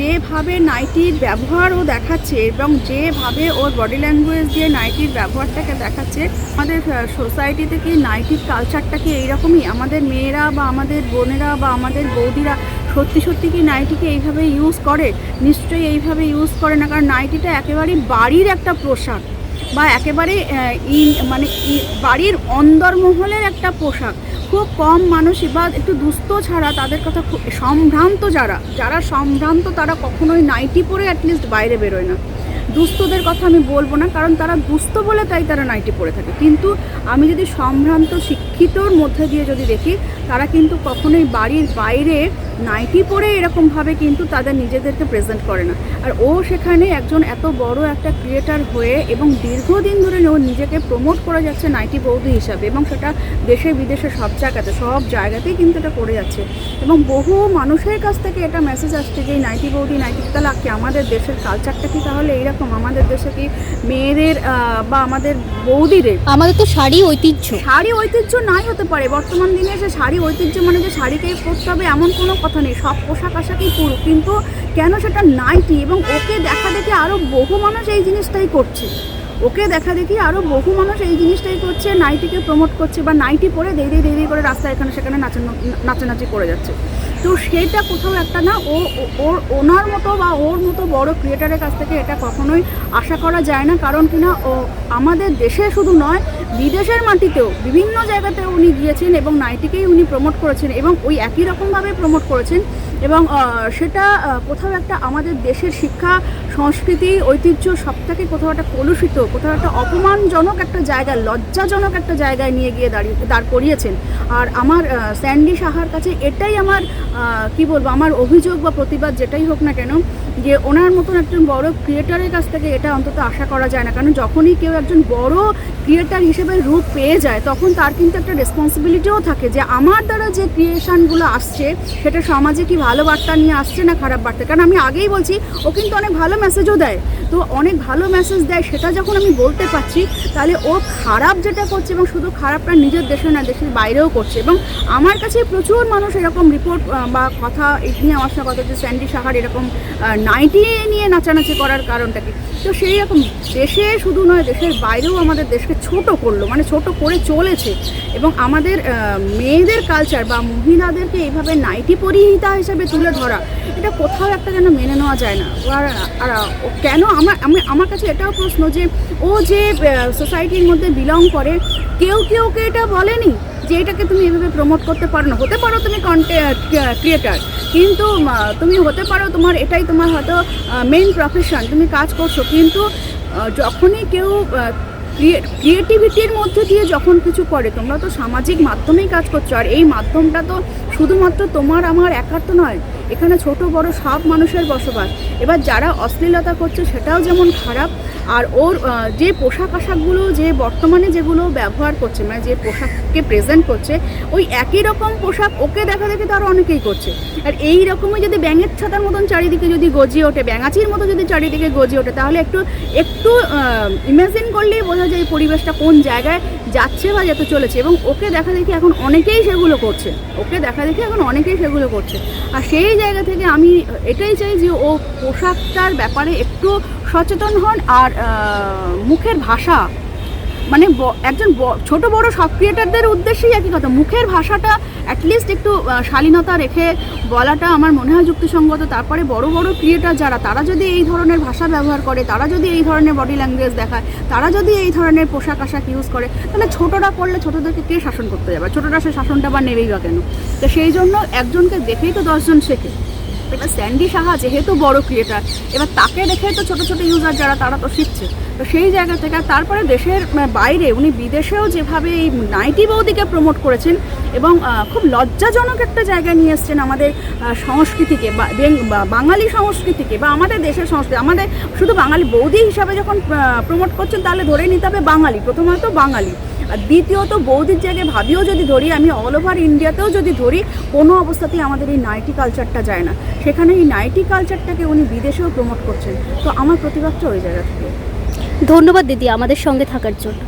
যেভাবে নাইটির ব্যবহার ও দেখাচ্ছে এবং যেভাবে ওর বডি ল্যাঙ্গুয়েজ দিয়ে নাইটির ব্যবহারটাকে দেখাচ্ছে, আমাদের সোসাইটিতে কি নাইটির কালচারটা কি এইরকমই, আমাদের মেয়েরা বা আমাদের বোনেরা বা আমাদের বৌদিরা সত্যি সত্যি কি নাইটিকে এইভাবে ইউজ করে? নিশ্চয়ই এইভাবে ইউজ করে না, কারণ নাইটিটা একেবারেই বাড়ির একটা পোশাক বা একেবারে মানে বাড়ির অন্দরমহলের একটা পোশাক। খুব কম মানুষই বা একটু দুস্থ ছাড়া তাদের কথা খুব সম্ভ্রান্ত যারা যারা সম্ভ্রান্ত তারা কখনোই নাইটি পরে অ্যাটলিস্ট বাইরে বেরোয় না। দুস্থদের কথা আমি বলব না, কারণ তারা দুস্থ বলে তাই তারা নাইটি পরে থাকে। কিন্তু আমি যদি সম্ভ্রান্ত শিক্ষিতর মধ্যে দিয়ে যদি দেখি, তারা কিন্তু কখনোই বাড়ির বাইরে নাইটি পরে এরকমভাবে কিন্তু তাদের নিজেদেরকে প্রেজেন্ট করে না। আর ও সেখানে একজন এত বড় একটা ক্রিয়েটার হয়ে এবং দীর্ঘদিন ধরে ও নিজেকে প্রমোট করে যাচ্ছে নাইটি বৌদি হিসাবে এবং সেটা দেশে বিদেশে সব জায়গাতে সব জায়গাতেই কিন্তু এটা করে যাচ্ছে। এবং বহু মানুষের কাছ থেকে এটা মেসেজ আসছে যে এই নাইটি বৌদি নাইটি তাহলে কি আমাদের দেশের কালচারটা কি তাহলে এইরকম? আমাদের দেশে কি মেয়েদের বা আমাদের বৌদিদের? আমাদের তো শাড়ি ঐতিহ্য। শাড়ি ঐতিহ্য নাই হতে পারে। বর্তমান দিনে যে শাড়ি ঐতিহ্য মানে যে শাড়িকেই পরতে হবে এমন কোনো কথা নেই সব পোশাক আশাকই পুরো কিন্তু কেন সেটা নাইটি? এবং ওকে দেখা দেখে আরও বহু মানুষ এই জিনিসটাই করছে। ওকে দেখা দেখি আরও বহু মানুষ এই জিনিসটাই করছে, নাইটিকে প্রমোট করছে বা নাইটি পরে দেরি দেরি করে রাস্তায় এখানে সেখানে নাচানো, নাচানাচি করে যাচ্ছে। তো সেটা কোথাও একটা না, ও ওর ওনার মতো বা ওর মতো বড় ক্রিয়েটারের কাছ থেকে এটা কখনোই আশা করা যায় না। কারণ কিনা ও আমাদের দেশে শুধু নয়, বিদেশের মাটিতেও বিভিন্ন জায়গাতে উনি গিয়েছেন এবং নাইটিকেই উনি প্রমোট করেছেন এবং ওই একই রকমভাবে প্রমোট করেছেন এবং সেটা কোথাও একটা আমাদের দেশের শিক্ষা, সংস্কৃতি, ঐতিহ্য সবটাকে কোথাও একটা কলুষিত, কোথাও একটা অপমানজনক একটা জায়গায়, লজ্জাজনক একটা জায়গায় নিয়ে গিয়ে দাঁড়িয়ে, দাঁড় করিয়েছেন। আর আমার স্যান্ডি সাহার কাছে এটাই আমার কি বলব, আমার অভিযোগ বা প্রতিবাদ যেটাই হোক না কেন, যে ওনার মতন একজন বড় ক্রিয়েটারের কাছ থেকে এটা অন্তত আশা করা যায় না। কারণ যখনই কেউ একজন বড় ক্রিয়েটার হিসেবে রূপ পেয়ে যায়, তখন তার কিন্তু একটা রেসপন্সিবিলিটিও থাকে যে আমার দ্বারা যে ক্রিয়েশনগুলো আসছে, সেটা সমাজে কি ভালো বার্তা নিয়ে আসছে না খারাপ বার্তা? কারণ আমি আগেই বলছি, ও কিন্তু অনেক ভালো মেসেজও দেয়। তো অনেক ভালো মেসেজ দেয়, সেটা যখন আমি বলতে পারছি, তাহলে ও খারাপ যেটা করছে এবং শুধু খারাপটা নিজের দেশে না, দেশের বাইরেও করছে। এবং আমার কাছে প্রচুর মানুষ এরকম রিপোর্ট বা কথা নিয়ে আমার সঙ্গে কথা যে স্যান্ডি সাহার এরকম নাইটি নিয়ে নাচানাচি করার কারণটা কি তো সেই রকম দেশে শুধু নয়, দেশের বাইরেও আমাদের দেশকে ছোট করল মানে ছোট করে চলেছে। এবং আমাদের মেয়েদের কালচার বা মহিলাদেরকে এইভাবে নাইটি পরিহিতা হিসেবে তুলে ধরা এটা কোথাও একটা যেন মেনে নেওয়া যায় না। আর আর কেন আমার, আমি, আমার কাছে এটাও প্রশ্ন যে, ও যে সোসাইটির মধ্যে বিলং করে, কেউ কেউ কে এটা বলেনি? যে এটাকে তুমি এভাবে প্রমোট করতে পারো না। হতে পারো তুমি কন্টেন্ট ক্রিয়েটার কিন্তু তুমি হতে পারো তোমার এটাই তোমার হয়তো মেইন প্রফেশন তুমি কাজ করছ। কিন্তু যখনই কেউ ক্রিয়েটিভিটির মধ্যে দিয়ে যখন কিছু করে, তোমরা তো সামাজিক মাধ্যমেই কাজ করছ। আর এই মাধ্যমটা তো শুধুমাত্র তোমার, আমার একার তো নয় এখানে ছোট বড় সব মানুষের বসবাস। এবার যারা অশ্লীলতা করছে সেটাও যেমন খারাপ আর ওর যে পোশাক আশাকগুলো, যে বর্তমানে যেগুলো ব্যবহার করছে মানে যে পোশাককে প্রেজেন্ট করছে, ওই একই রকম পোশাক ওকে দেখা দেখে তো আরও অনেকেই করছে। আর এই রকমই যদি ব্যাঙের ছাতার মতন চারিদিকে যদি গজিয়ে ওঠে, ব্যাঙাচির মতো যদি চারিদিকে গজিয়ে ওঠে, তাহলে একটু একটু ইমাজিন করলেই বোঝা যায় পরিবেশটা কোন জায়গায় যাচ্ছে বা যেতে চলেছে। এবং ওকে দেখা দেখি এখন অনেকেই সেগুলো করছে। ওকে দেখা দেখি এখন অনেকেই সেগুলো করছে। আর সেই জায়গা থেকে আমি এটাই চাই যে ও পোশাকটার ব্যাপারে একটু সচেতন হন আর মুখের ভাষা মানে একজন ছোট বড় সব ক্রিয়েটারদের উদ্দেশ্যেই একই কথা। মুখের ভাষাটা অ্যাটলিস্ট একটু শালীনতা রেখে বলাটা আমার মনে হয় যুক্তিসঙ্গত। তারপরে বড় বড় ক্রিয়েটার যারা, তারা যদি এই ধরনের ভাষা ব্যবহার করে, তারা যদি এই ধরনের বডি ল্যাঙ্গুয়েজ দেখায়, তারা যদি এই ধরনের পোশাক আশাক ইউজ করে, তাহলে ছোটরা করলে ছোটদেরকে কে শাসন করতে যাবে? ছোটরা সে শাসনটা বা নেবেই বা কেন? তো সেই জন্য একজনকে দেখেই তো দশজন শেখে। এবার স্যান্ডি সাহা যেহেতু বড় ক্রিয়েটার এবার তাকে দেখে তো ছোট ছোট ইউজার যারা, তারা তো শিখছে। তো সেই জায়গা থেকে তারপরে দেশের বাইরে উনি বিদেশেও যেভাবে এই নাইটি বৌদিকে প্রমোট করেছেন এবং খুব লজ্জাজনক একটা জায়গায় নিয়ে এসছেন আমাদের সংস্কৃতিকে বা বাঙালি সংস্কৃতিকে বা আমাদের দেশের সংস্কৃতি, আমাদের শুধু বাঙালি বৌদি হিসাবে যখন প্রমোট করছেন তাহলে ধরে নিতে হবে বাঙালি, প্রথমত বাঙালি। আর দ্বিতীয়ত বৌদির জায়গায় ভাবিও যদি ধরি, আমি অল ওভার ইন্ডিয়াতেও যদি ধরি, কোনো অবস্থাতেই আমাদের এই নাইটি কালচারটা যায় না। সেখানে এই নাইটি কালচারটাকে উনি বিদেশেও প্রমোট করছেন। তো আমার প্রতিবাদটা ওই জায়গা থেকে। ধন্যবাদ দিদি আমাদের সঙ্গে থাকার জন্য।